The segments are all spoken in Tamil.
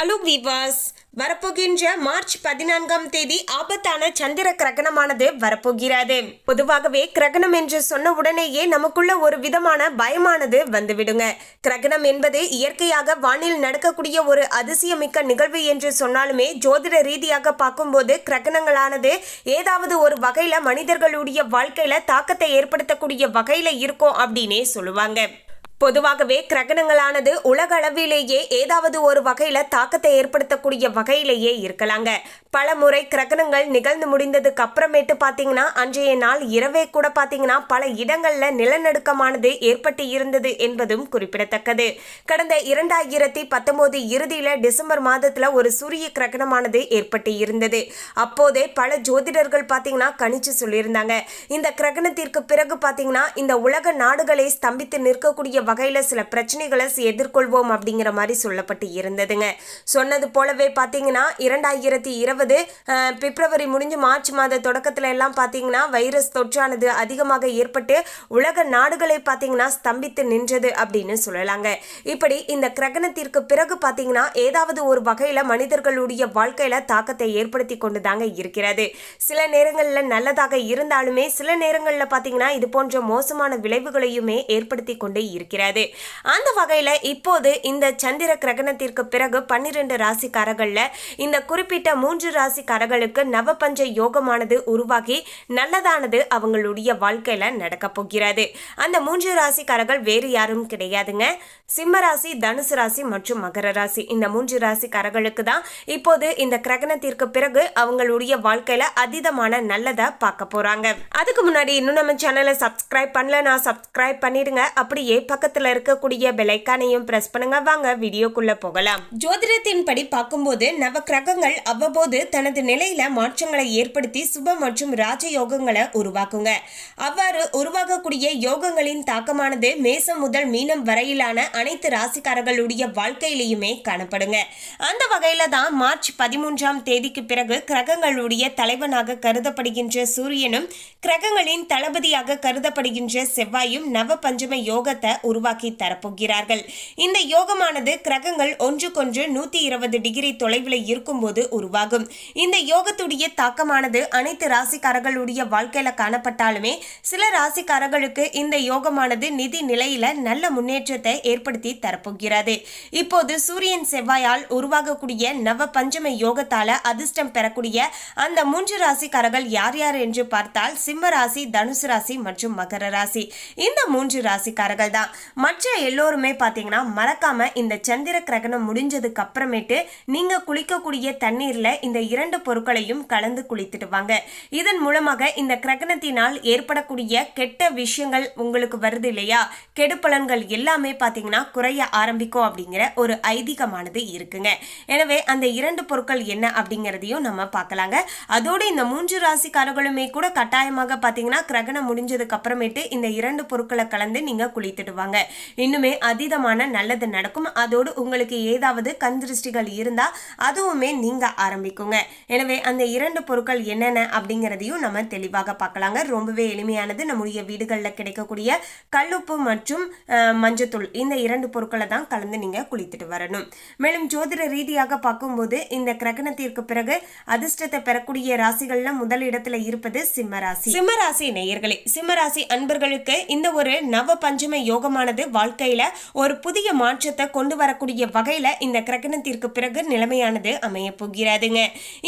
ஹலோ வீவாஸ் வரப்போகின்ற மார்ச் பதினான்காம் தேதி ஆபத்தான சந்திர கிரகணமானது வரப்போகிறது. பொதுவாகவே கிரகணம் என்று சொன்ன உடனேயே நமக்குள்ள ஒரு விதமான பயமானது வந்துவிடுங்க. கிரகணம் என்பது இயற்கையாக வானில் நடக்கக்கூடிய ஒரு அதிசயமிக்க நிகழ்வு என்று சொன்னாலுமே ஜோதிட ரீதியாக பார்க்கும்போது கிரகணங்களானது ஏதாவது ஒரு வகையில மனிதர்களுடைய வாழ்க்கையில தாக்கத்தை ஏற்படுத்தக்கூடிய வகையில இருக்கும் அப்படின்னே சொல்லுவாங்க. பொதுவாகவே கிரகணங்களானது உலக அளவிலேயே ஏதாவது ஒரு வகையில தாக்கத்தை ஏற்படுத்தக்கூடிய வகையிலேயே இருக்கலாங்க. பல முறை கிரகணங்கள் நிகழ்ந்து முடிந்ததுக்கு அப்புறமேட்டு பார்த்தீங்கன்னா அன்றைய நாள் இரவே கூட பார்த்தீங்கன்னா பல இடங்களில் நிலநடுக்கமானது ஏற்பட்டு இருந்தது என்பதும் குறிப்பிடத்தக்கது. கடந்த இரண்டாயிரத்தி பத்தொன்பது இறுதியில் டிசம்பர் மாதத்தில் ஒரு சூரிய கிரகணமானது ஏற்பட்டு இருந்தது. அப்போதே பல ஜோதிடர்கள் பார்த்தீங்கன்னா கணிச்சு சொல்லியிருந்தாங்க. இந்த கிரகணத்திற்கு பிறகு பார்த்தீங்கன்னா இந்த உலக நாடுகளை ஸ்தம்பித்து நிற்கக்கூடிய வகையில் சில பிரச்சனைகளை எதிர்கொள்வோம் அப்படிங்கிற மாதிரி சொல்லப்பட்டு இருந்ததுங்க. சொன்னது போலவே பார்த்தீங்கன்னா இரண்டாயிரத்தி இருபது பிப்ரவரி முடிஞ்சு மார்ச் மாத தொடக்கத்துல எல்லாம் பாத்தீங்கன்னா வைரஸ் தொற்றானது அதிகமாக ஏற்பட்டு உலக நாடுகளை பாத்தீங்கன்னா ஸ்தம்பித்து நின்றது அப்படின்னு சொல்லலாங்க. இப்படி இந்த கிரகணத்திற்கு பிறகு பாத்தீங்கன்னா ஏதாவது ஒரு வகையில் மனிதர்களுடைய வாழ்க்கையில தாக்கத்தை ஏற்படுத்தி கொண்டு தாங்க இருக்கிறது. சில நேரங்களில் நல்லதாக இருந்தாலுமே சில நேரங்களில் பார்த்தீங்கன்னா இது போன்ற மோசமான விளைவுகளையுமே ஏற்படுத்தி கொண்டே இருக்கிறது. அந்த வகையில் இப்போது இந்த சந்திர கிரகணத்திற்கு பிறகு பன்னிரண்டு ராசிக்காரர்களில் இந்த குறிப்பிட்ட மூன்று ராசிக்காரர்களுக்கு நவபஞ்ச யோகமானது உருவாகி நல்லதானது அவங்களுடைய வாழ்க்கையில நடக்க போகிறது. அந்த மூன்று ராசிக்காரர்கள் வேறு யாரும் கிடையாதுங்க. சிம்ம ராசி தனுசு ராசி மற்றும் மகர ராசி. இந்த மூன்று ராசிக்காரர்களுக்கு தான் இப்போது இந்த கிரகணத்திற்கு பிறகு அவங்களுடைய வாழ்க்கையில அதீதமான நல்லதை பார்க்க போறாங்க. அதுக்கு முன்னாடி இன்னும் நம்ம சேனலை சப்ஸ்கிரைப் பண்ணல நான் சப்ஸ்கிரைப் பண்ணிடுங்க. அப்படியே பக்கத்துல இருக்கக்கூடிய பெலைக்கானையும் பிரஸ் பண்ணுங்க. வாங்க வீடியோக்குள்ள போகலாம். ஜோதிடத்தின் படி பார்க்கும்போது நவ கிரகங்கள் அவ்வப்போது தனது நிலையில மாற்றங்களை ஏற்படுத்தி சுப மற்றும் ராஜ யோகங்களை உருவாக்குங்க. அவ்வாறு உருவாகக்கூடிய யோகங்களின் தாக்கமானது மேசம் முதல் மீனம் வரையிலான அனைத்து ராசிக்காரர்களுடைய வாழ்க்கையிலையுமே காணப்படுங்க. அந்த வகையில தான் மார்ச் பதிமூன்றாம் தேதிக்கு பிறகு கிரகங்களுடைய தலைவனாக கருதப்படுகின்ற சூரியனும் கிரகங்களின் தளபதியாக கருதப்படுகின்ற செவ்வாயும் நவ பஞ்சம யோகத்தை உருவாக்கி தரப்போகிறார்கள். இந்த யோகமானது கிரகங்கள் ஒன்றுக்கொன்று நூத்தி இருபது டிகிரி தொலைவில் இருக்கும்போது உருவாகும். இந்த யோகத்துடைய தாக்கமானது அனைத்து ராசிக்காரர்களுடைய வாழ்க்கையில காணப்பட்டாலுமே சில ராசிக்காரர்களுக்கு இந்த யோகமானது நிதி நிலையில நல்ல முன்னேற்றத்தை ஏற்படுத்தி தரப்போகிறது. இப்போது சூரியன் செவ்வாயால் உருவாகக்கூடிய நவ பஞ்சம யோகத்தால அதிர்ஷ்டம் பெறக்கூடிய அந்த மூன்று ராசிக்காரர்கள் யார் யார் என்று பார்த்தால் சிம்ம ராசி தனுசு ராசி மற்றும் மகர ராசி. இந்த மூன்று ராசிக்காரர்கள் தான். மற்ற எல்லோருமே பார்த்தீங்கன்னா மறக்காம இந்த சந்திர கிரகணம் முடிஞ்சதுக்கு அப்புறமேட்டு நீங்க குளிக்கக்கூடிய தண்ணீர்ல இந்த இந்த இரண்டு பொருட்களையும் கலந்து குளித்துட்டு வாங்க. இதன் மூலமாக இந்த கிரகணத்தினால் ஏற்படக்கூடிய கெட்ட விஷயங்கள் உங்களுக்கு வருது இல்லையா? கெடுபலன்கள் எல்லாமே பார்த்தீங்கன்னா குறைய ஆரம்பிக்கும் அப்படிங்கிற ஒரு ஐதீகமானது இருக்குங்க. எனவே அந்த இரண்டு பொருட்கள் என்ன அப்படிங்கிறதையும் நம்ம பார்க்கலாங்க. அதோடு இந்த மூன்று ராசிக்காரர்களுமே கூட கட்டாயமாக பார்த்தீங்கன்னா கிரகணம் முடிஞ்சதுக்கு அப்புறமேட்டு இந்த இரண்டு பொருட்களை கலந்து நீங்க குளித்துடுவாங்க இன்னுமே அதீதமான நல்லது நடக்கும். அதோடு உங்களுக்கு ஏதாவது கண் திருஷ்டிகள் இருந்தா அதுவுமே நீங்க ஆரம்பிக்குங்க எனவே அந்த இரண்டு பொருட்கள் என்னென்ன அப்படிங்கிறதையும் நம்ம தெளிவாக பார்க்கலாங்க. ரொம்பவே எளிமையானது. நம்முடைய வீடுகளில் கிடைக்கக்கூடிய கல்லுப்பு மற்றும் மஞ்சத்தூள் இந்த இரண்டு பொருட்களை தான் கலந்து நீங்க குளித்துட்டு வரணும். மேலும் ஜோதிட ரீதியாக பார்க்கும்போது இந்த கிரகணத்திற்கு பிறகு அதிர்ஷ்டத்தை பெறக்கூடிய ராசிகள்ல முதல் இடத்துல இருப்பது சிம்மராசி சிம்மராசி நேயர்களே சிம்மராசி அன்பர்களுக்கு இந்த ஒரு நவ பஞ்சம யோகமானது வாழ்க்கையில ஒரு புதிய மாற்றத்தை கொண்டு வரக்கூடிய வகையில இந்த கிரகணத்திற்கு பிறகு நிலைமையானது அமைய போகிறாதுங்க.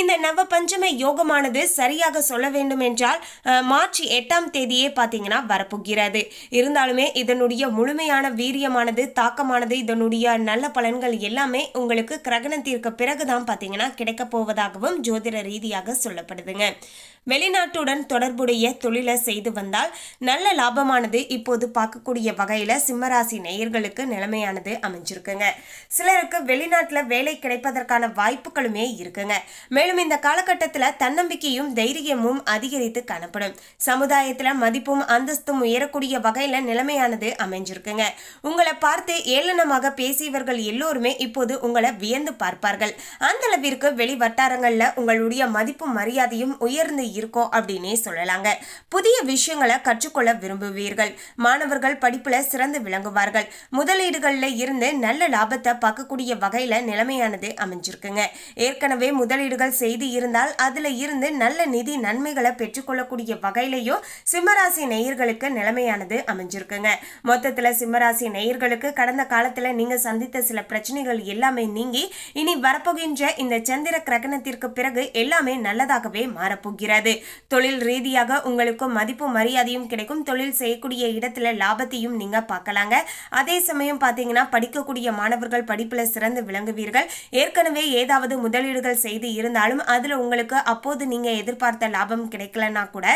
இந்த நவ பஞ்சம யோகமானது சரியாக சொல்ல வேண்டும் என்றால் மார்ச் எட்டாம் தேதியே பார்த்தீங்கன்னா வரப்போகிறது. இருந்தாலுமே இதனுடைய முழுமையான வீரியமானது தாக்கமானது இதனுடைய நல்ல பலன்கள் எல்லாமே உங்களுக்கு கிரகணத்திற்கு பிறகுதான் பார்த்தீங்கன்னா கிடைக்க போவதாகவும் ஜோதிட ரீதியாக சொல்லப்படுதுங்க. வெளிநாட்டுடன் தொடர்புடைய தொழிலை செய்து வந்தால் நல்ல லாபமானது இப்போது பார்க்கக்கூடிய வகையில் சிம்மராசி நேயர்களுக்கு நிலைமையானது அமைஞ்சிருக்குங்க. சிலருக்கு வெளிநாட்டில் வேலை கிடைப்பதற்கான வாய்ப்புகளுமே இருக்குங்க. மேலும் இந்த காலகட்டத்தில் தன்னம்பிக்கையும் தைரியமும் அதிகரித்து காணப்படும். சமுதாயத்தில் மதிப்பும் அந்தஸ்தும் உயரக்கூடிய வகையில நிலைமையானது அமைஞ்சிருக்குங்க. உங்களை பார்த்து ஏளனமாக பேசியவர்கள் எல்லோருமே இப்போது உங்களை வியந்து பார்ப்பார்கள். அந்த அளவிற்கு வெளி வட்டாரங்கள்ல உங்களுடைய மதிப்பும் மரியாதையும் உயர்ந்து இருக்கும் அப்படின்னே சொல்லலாங்க. புதிய விஷயங்களை கற்றுக்கொள்ள விரும்புவீர்கள். மாணவர்கள் படிப்புல சிறந்து விளங்குவார்கள். முதலீடுகள்ல இருந்து நல்ல லாபத்தை பார்க்கக்கூடிய வகையில நிலைமையானது அமைஞ்சிருக்குங்க. ஏற்கனவே முதலீடு முதலீடுகள் செய்து இருந்தால் அதுல இருந்து நல்ல நிதி நன்மைகளை பெற்றுக்கொள்ளக்கூடிய வகையிலையும் சிம்மராசி நேயர்களுக்கு நிலைமையானது அமைஞ்சிருக்குங்க. மொத்தத்துல சிம்மராசி நேயர்களுக்கு கடந்த காலத்துல நீங்க சந்தித்த சில பிரச்சனைகள் எல்லாமே நீங்கி இனி வரப்போகின்ற இந்த சந்திர கிரகணத்திற்கு பிறகு எல்லாமே நல்லதாகவே மாறப்போகிறது. தொழில் ரீதியாக உங்களுக்கு மதிப்பு மரியாதையும் கிடைக்கும். தொழில் செய்யக்கூடிய இடத்துல லாபத்தையும் நீங்க பார்க்கலாங்க. அதே சமயம் பாத்தீங்கன்னா படிக்கக்கூடிய மாணவர்கள் படிப்புல சிறந்து விளங்குவீர்கள். ஏற்கனவே ஏதாவது முதலீடுகள் செய்து இருந்தாலும் அதில் உங்களுக்கு அப்போது நீங்கள் எதிர்பார்த்த லாபம் கிடைக்கலன்னா கூட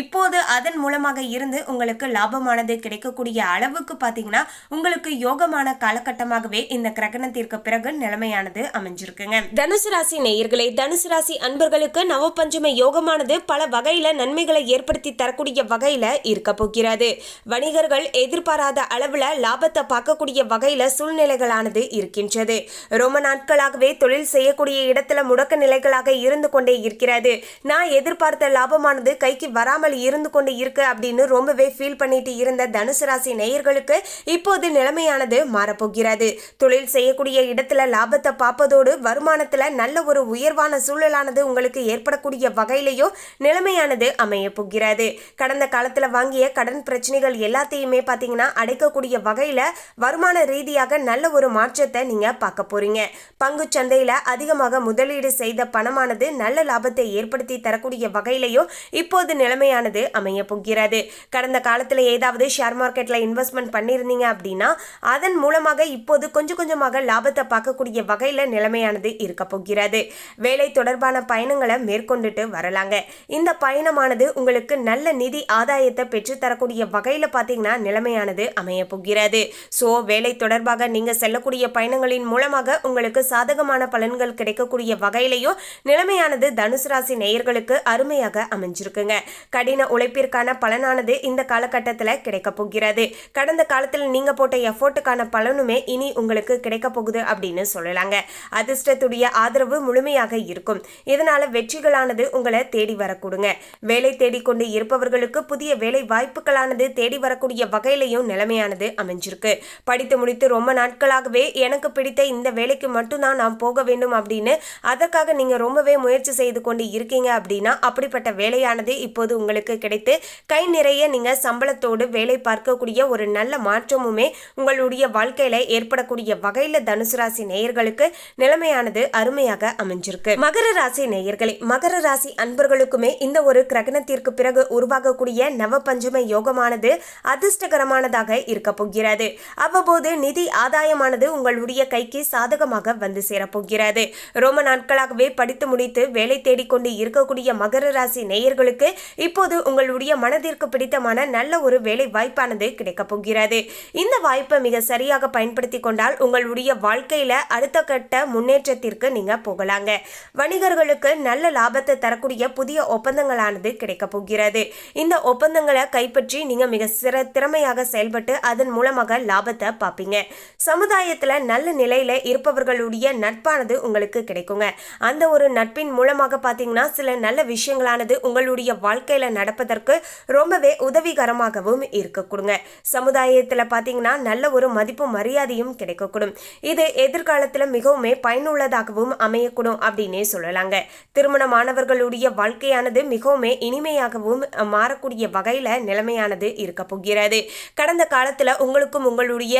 இப்போது அதன் மூலமாக இருந்து உங்களுக்கு லாபமானது கிடைக்கக்கூடிய அளவுக்கு பார்த்தீங்கன்னா உங்களுக்கு யோகமான காலகட்டமாகவே இந்த கிரகணத்திற்கு பிறகு நிலைமையானது அமைஞ்சிருக்குங்க. தனுசு ராசி நேயர்களே தனுசு ராசி அன்பர்களுக்கு நவபஞ்சம யோகமானது பல வகையில நன்மைகளை ஏற்படுத்தி தரக்கூடிய வகையில இருக்க போகிறது. வணிகர்கள் எதிர்பாராத அளவுல லாபத்தை பார்க்கக்கூடிய வகையில சூழ்நிலைகளானது இருக்கின்றது. ரொம்ப நாட்களாகவே தொழில் செய்யக்கூடிய இடத்துல முடக்க நிலைகளாக இருந்து கொண்டே இருக்கிறது. நான் எதிர்பார்த்த லாபமானது கைக்கு வராமல் இருந்து கொண்டு இருக்கு அப்படின்னு ரொம்பவே ஃபீல் பண்ணிட்டு இருந்த தனுசு ராசி நேயர்களுக்கு இப்போது நிலைமையானது மாறப்போகிறது. தொழில் செய்யக்கூடிய இடத்துல லாபத்தை பார்ப்பதோடு வருமானத்துல நல்ல ஒரு உயர்வான சூழலானது உங்களுக்கு ஏற்படக்கூடிய வகையிலையும் நிலைமையானது அமைய போகிறது. கடந்த காலத்துல வாங்கிய கடன் பிரச்சனைகள் எல்லாத்தையுமே பாத்தீங்கன்னா அடைக்கக்கூடிய வகையில வருமான ரீதியாக நல்ல ஒரு மாற்றத்தை நீங்க பார்க்க போறீங்க. பங்கு சந்தையில அதிகமாக முதலீடு செய்ய செய்த பணமானது நல்ல லாபத்தை ஏற்படுத்தி தரக்கூடிய வகையிலையும் இப்போது நிலைமையானது அமைய போகிறது. கடந்த காலத்தில் ஏதாவது ஷேர் மார்க்கெட்ல இன்வெஸ்ட்மெண்ட் பண்ணியிருந்தீங்க அப்படின்னா அதன் மூலமாக இப்போது கொஞ்சம் கொஞ்சமாக லாபத்தை பார்க்கக்கூடிய வகையில நிலைமையானது இருக்க போகிறது. வேலை தொடர்பான பயணங்களை மேற்கொண்டுட்டு வரலாங்க. இந்த பயணமானது உங்களுக்கு நல்ல நிதி ஆதாயத்தை பெற்றுத்தரக்கூடிய தரக்கூடிய பார்த்தீங்கன்னா நிலைமையானது அமைய போகிறது. ஸோ வேலை தொடர்பாக நீங்கள் செல்லக்கூடிய பயணங்களின் மூலமாக உங்களுக்கு சாதகமான பலன்கள் கிடைக்கக்கூடிய வகையிலையும் நிலைமையானது தனுசு ராசி நேயர்களுக்கு அருமையாக அமைஞ்சிருக்குங்க. கடின உழைப்பிற்கான பலனானது இந்த காலகட்டத்தில் கிடைக்க போகிறது. கடந்த காலத்தில் நீங்க போட்ட எஃபோர்ட்டுக்கான பலனுமே இனி உங்களுக்கு கிடைக்க போகுது அப்படின்னு சொல்லலாங்க. அதிர்ஷ்டத்துடைய ஆதரவு முழுமையாக இருக்கும். இதனால வெற்றிகளானது உங்களை தேடி வரக்கூடுங்க. வேலை தேடிக்கொண்டு இருப்பவர்களுக்கு புதிய வேலை வாய்ப்புகளானது தேடி வரக்கூடிய வகையிலையும் நிலைமையானது அமைஞ்சிருக்கு. படித்து முடித்து ரொம்ப நாட்களாகவே எனக்கு பிடித்த இந்த வேலைக்கு மட்டும்தான் நான் போக வேண்டும் அப்படின்னு அதற்காக நீங்க ரொம்பவே முயற்சி செய்து கொண்டு இருக்கீங்க அப்படின்னா அப்படிப்பட்ட வேலையானது இப்போது உங்களுக்கு கிடைத்து கை நிறைய நீங்க சம்பளத்தோடு வேலை பார்க்கக்கூடிய ஒரு நல்ல மாற்றமுமே உங்களுடைய வாழ்க்கையில ஏற்படக்கூடிய வகையில தனுசு ராசி நேயர்களுக்கு நிலைமையானது அருமையாக அமைஞ்சிருக்கு. மகர ராசி நேயர்களே மகர ராசி அன்பர்களுக்குமே இந்த ஒரு கிரகணத்திற்கு பிறகு உருவாகக்கூடிய நவ பஞ்சம யோகமானது அதிர்ஷ்டகரமானதாக இருக்க போகிறது. அவ்வப்போது நிதி ஆதாயமானது உங்களுடைய கைக்கு சாதகமாக வந்து சேரப்போகிறது. ரொம்ப நாட்களாகவே படித்து முடித்து வேலை தேடிக்கொண்டு இருக்கக்கூடிய மகர ராசி நேயர்களுக்கு இப்போது உங்களுடைய மனதிற்கு பிடித்தமான நல்ல ஒரு வேலை வாய்ப்பானது கிடைக்கப் போகிறது. இந்த வாய்ப்பை மிக சரியாக பயன்படுத்தி கொண்டால் உங்களுடைய வாழ்க்கையில அடுத்த கட்ட முன்னேற்றத்திற்கு நீங்க போகலாங்க. வணிகர்களுக்கு நல்ல லாபத்தை தரக்கூடிய புதிய ஒப்பந்தங்களானது கிடைக்கப் போகிறது. இந்த ஒப்பந்தங்களை கைப்பற்றி நீங்க மிக சிற திறமையாக செயல்பட்டு அதன் மூலமாக லாபத்தை பார்ப்பீங்க. சமுதாயத்துல நல்ல நிலையில இருப்பவர்களுடைய நட்பானது உங்களுக்கு கிடைக்குங்க. அந்த ஒரு நட்பின் மூலமாக பார்த்தீங்கன்னா சில நல்ல விஷயங்களானது உங்களுடைய வாழ்க்கையில் நடப்பதற்கு ரொம்பவே உதவிகரமாகவும் இருக்கக்கூடுங்க. சமுதாயத்தில் பார்த்தீங்கன்னா நல்ல ஒரு மதிப்பு மரியாதையும் கிடைக்கக்கூடும். இது எதிர்காலத்தில் மிகவும் பயனுள்ளதாகவும் அமையக்கூடும் அப்படின்னே சொல்லலாங்க. திருமணமானவர்களுடைய வாழ்க்கையானது மிகவும் இனிமையாகவும் மாறக்கூடிய வகையில் நிலைமையானது இருக்க போகிறது. கடந்த காலத்தில் உங்களுக்கும் உங்களுடைய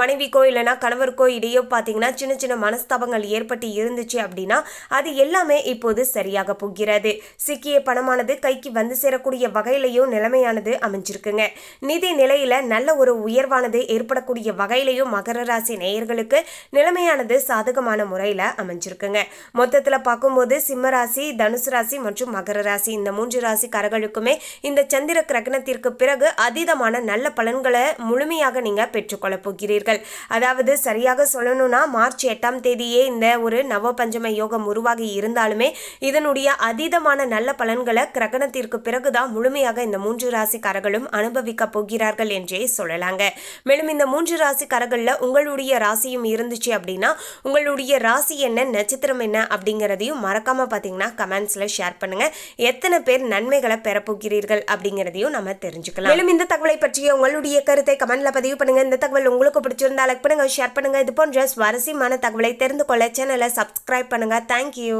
மனைவிக்கோ இல்லைன்னா கணவருக்கோ இடையோ பார்த்தீங்கன்னா சின்ன சின்ன மனஸ்தாபங்கள் ஏற்பட்டு இருந்துச்சு அப்படின்னா அது எல்லாமே இப்போது சரியாக போகிறது. சிக்கிய பணமானது கைக்கு வந்து சேரக்கூடிய வகையிலையும் நிலைமையானது அமைஞ்சிருக்குங்க. நிதி நிலையில நல்ல ஒரு உயர்வானது ஏற்படக்கூடிய வகையிலையும் மகர ராசி நேயர்களுக்கு நிலைமையானது சாதகமான முறையில அமைஞ்சிருக்குங்க. மொத்தத்துல பார்க்கும்போது சிம்ம ராசி தனுசு ராசி மற்றும் மகர ராசி. இந்த மூன்று ராசிக்காரர்களுக்குமே இந்த சந்திர கிரகணத்திற்கு பிறகு அதீதமான நல்ல பலன்களை முழுமையாக நீங்க பெற்றுக்கொள்ள போகிறீர்கள். அதாவது சரியாக சொல்லணும்னா மார்ச் எட்டாம் தேதியே இந்த ஒரு நவ பஞ்சம யோகம் உருவாகி இருந்தாலுமே இதனுடைய அதீதமான நல்ல பலன்களை கிரகணத்திற்கு பிறகுதான் முழுமையாக இந்த மூன்று ராசிக்காரர்களும் அனுபவிக்க போகிறார்கள் என்றே சொல்லலாங்க. மேலும் இந்த மூன்று ராசிக்காரர்கள்ல உங்களுடைய ராசியும் இருந்துச்சு அப்படின்னா உங்களுடைய ராசி என்ன நட்சத்திரம் என்ன அப்படிங்கிறதையும் மறக்காம பாத்தீங்கன்னா கமெண்ட்ஸ்ல ஷேர் பண்ணுங்க. எத்தனை பேர் நன்மைகளை பெறப்போகிறீர்கள் அப்படிங்கிறதையும் நம்ம தெரிஞ்சுக்கலாம். மேலும் இந்த தகவலை பற்றிய உங்களுடைய கருத்தை கமெண்ட்ல பதிவு பண்ணுங்க. இந்த தகவல் உங்களுக்கு பிடிச்சிருந்தா லைக் பண்ணுங்க ஷேர் பண்ணுங்க. இது போன்ற சுவாரஸ்யமான தகவலை தெரிந்து கொள்ள சேனலை சப்ஸ்கிரைப் பண்ணுங்க. தேங்க்யூ